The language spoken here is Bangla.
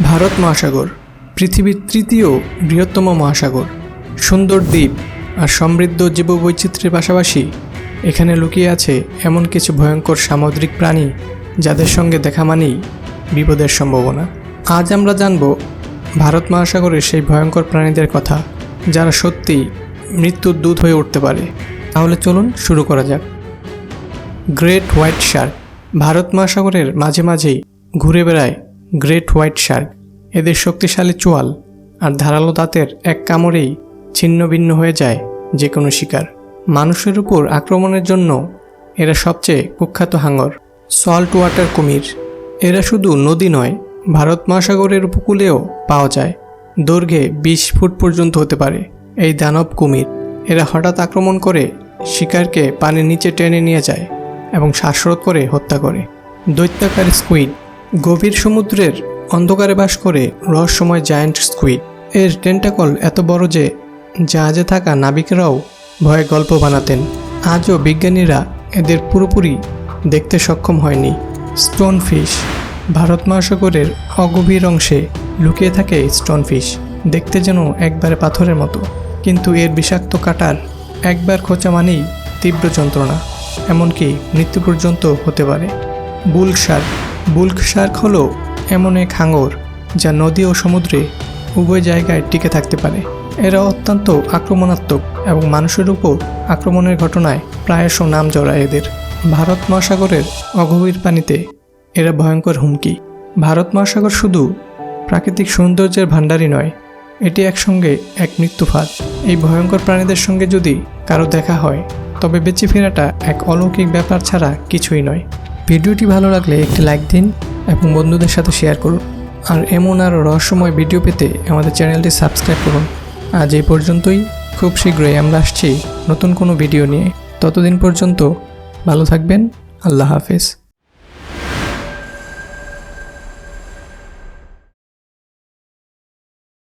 ভারত মহাসাগর, পৃথিবীর তৃতীয় বৃহত্তম মহাসাগর, সুন্দর দ্বীপ আর সমৃদ্ধ জীববৈচিত্র্যের পাশাপাশি এখানে লুকিয়ে আছে এমন কিছু ভয়ঙ্কর সামুদ্রিক প্রাণী যাদের সঙ্গে দেখা মানেই বিপদের সম্ভাবনা। আজ আমরা জানব ভারত মহাসাগরের সেই ভয়ঙ্কর প্রাণীদের কথা যারা সত্যিই মৃত্যুর দূত হয়ে উঠতে পারে। তাহলে চলুন শুরু করা যাক। গ্রেট হোয়াইট শার্ক ভারত মহাসাগরের মাঝে মাঝেই ঘুরে বেড়ায় গ্রেট হোয়াইট শার্ক, এদের শক্তিশালী চোয়াল আর ধারালো দাঁতের এক কামড়েই ছিন্ন ভিন্ন হয়ে যায় যে কোনো শিকার। মানুষের উপর আক্রমণের জন্য এরা সবচেয়ে কুখ্যাত হাঙ্গর সল্ট ওয়াটার কুমির, এরা শুধু নদী নয়, ভারত মহাসাগরের উপকূলেও পাওয়া যায়। দৈর্ঘ্যে বিশ ফুট পর্যন্ত হতে পারে এই দানব কুমির। এরা হঠাৎ আক্রমণ করে শিকারকে পানির নিচে টেনে নিয়ে যায় এবং শ্বাসরোধ করে হত্যা করে। দৈত্যাকার স্কুইড গভীর সমুদ্রের অন্ধকারে বাস করে রহস্যময় জায়ান্ট স্কুইড। এর টেন্টাকল এত বড় যে জাহাজে থাকা নাবিকরাও ভয়ে গল্প বানাতেন। আজও বিজ্ঞানীরা এদের পুরোপুরি দেখতে সক্ষম হয়নি। স্টোনফিশ ভারত মহাসাগরের অগভীর অংশে লুকিয়ে থাকে স্টোনফিশ। দেখতে যেন একবারে পাথরের মতো। কিন্তু এর বিষাক্ত কাটার একবার খোঁচা মানেই তীব্র যন্ত্রণা। এমনকি মৃত্যু পর্যন্ত হতে পারে। বুল্ক শার্ক বুল্ক শার্ক হলো এমন এক হাঙর যা নদী ও সমুদ্রে উভয় জায়গায় টিকে থাকতে পারে। এরা অত্যন্ত আক্রমণাত্মক এবং মানুষের উপর আক্রমণের ঘটনায় প্রায়শ নাম জড়ায় এদের। ভারত মহাসাগরের অগভীর পানিতে এরা ভয়ঙ্কর হুমকি। ভারত মহাসাগর শুধু প্রাকৃতিক সৌন্দর্যের ভাণ্ডারই নয়, এটি একসঙ্গে এক মৃত্যুফাত এই ভয়ঙ্কর প্রাণীদের সঙ্গে যদি কারও দেখা হয়, তবে বেঁচে ফেরাটা এক অলৌকিক ব্যাপার ছাড়া কিছুই নয়। ভিডিওটি ভালো লাগলে একটি লাইক দিন এবং বন্ধুদের সাথে শেয়ার করুন। আর এমন আরও রহস্যময় ভিডিও পেতে আমাদের চ্যানেলটি সাবস্ক্রাইব করুন। আজ এই পর্যন্তই। খুব শীঘ্রই আমরা আসছি নতুন কোনো ভিডিও নিয়ে। ততদিন পর্যন্ত ভালো থাকবেন। আল্লাহ হাফেজ।